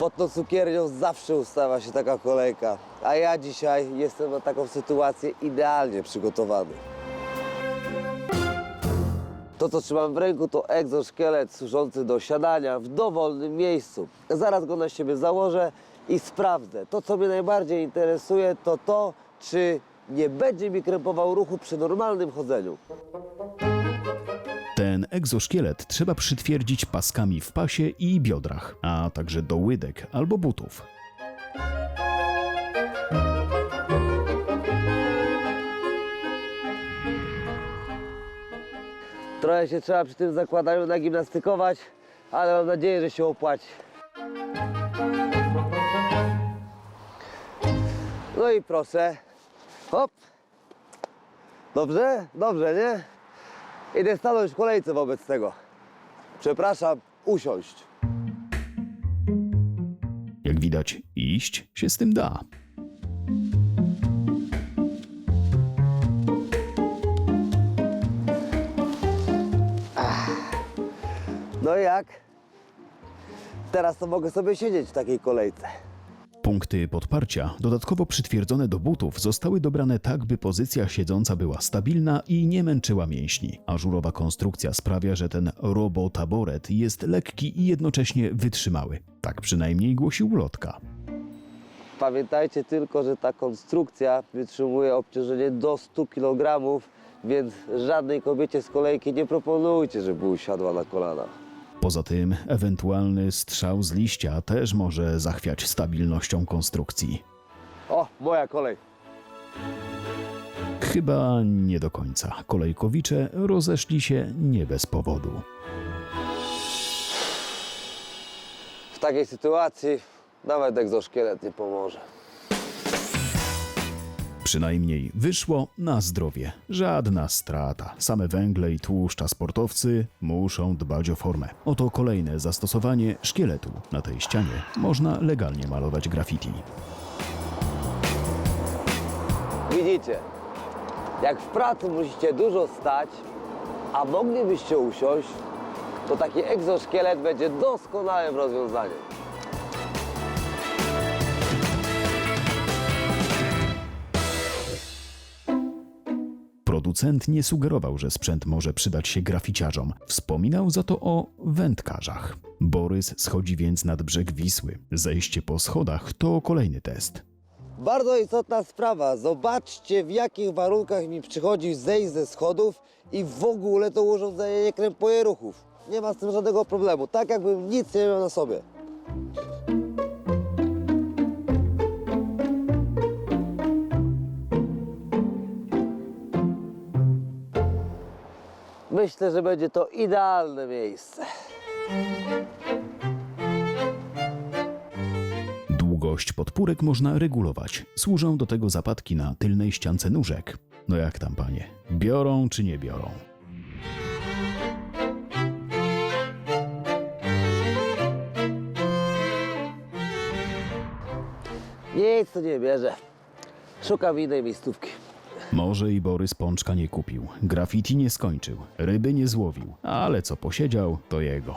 Pod tą cukiernią zawsze ustawa się taka kolejka, a ja dzisiaj jestem na taką sytuację idealnie przygotowany. To, co trzymam w ręku, to egzoszkielet służący do siadania w dowolnym miejscu. Zaraz go na siebie założę i sprawdzę. To, co mnie najbardziej interesuje, to to, czy nie będzie mi krępował ruchu przy normalnym chodzeniu. Ten egzoszkielet trzeba przytwierdzić paskami w pasie i biodrach, a także do łydek albo butów. Trochę się trzeba przy tym zakładaniu nagimnastykować, ale mam nadzieję, że się opłaci. No i proszę. Hop. Dobrze? Dobrze, nie? Idę stanąć w kolejce wobec tego. Przepraszam, usiąść. Jak widać, iść się z tym da. No i jak? Teraz to mogę sobie siedzieć w takiej kolejce. Punkty podparcia, dodatkowo przytwierdzone do butów, zostały dobrane tak, by pozycja siedząca była stabilna i nie męczyła mięśni. Ażurowa konstrukcja sprawia, że ten robotaboret jest lekki i jednocześnie wytrzymały. Tak przynajmniej głosi ulotka. Pamiętajcie tylko, że ta konstrukcja wytrzymuje obciążenie do 100 kg, więc żadnej kobiecie z kolejki nie proponujcie, żeby usiadła na kolanach. Poza tym, ewentualny strzał z liścia też może zachwiać stabilnością konstrukcji. O, moja kolej. Chyba nie do końca. Kolejkowicze rozeszli się nie bez powodu. W takiej sytuacji nawet egzoszkielet nie pomoże. Przynajmniej wyszło na zdrowie. Żadna strata. Same węgle i tłuszcza sportowcy muszą dbać o formę. Oto kolejne zastosowanie szkieletu. Na tej ścianie można legalnie malować graffiti. Widzicie, jak w pracy musicie dużo stać, a moglibyście usiąść, to taki egzoszkielet będzie doskonałym rozwiązaniem. Producent nie sugerował, że sprzęt może przydać się graficiarzom. Wspominał za to o wędkarzach. Borys schodzi więc nad brzeg Wisły. Zejście po schodach to kolejny test. Bardzo istotna sprawa. Zobaczcie, w jakich warunkach mi przychodzi zejść ze schodów i w ogóle to urządzenie nie krępuje ruchów. Nie ma z tym żadnego problemu. Tak jakbym nic nie miał na sobie. Myślę, że będzie to idealne miejsce. Długość podpórek można regulować. Służą do tego zapadki na tylnej ściance nóżek. No jak tam, panie? Biorą czy nie biorą? Nic to nie bierze. Szukam innej miejscówki. Może i Borys pączka nie kupił, graffiti nie skończył, ryby nie złowił, ale co posiedział, to jego.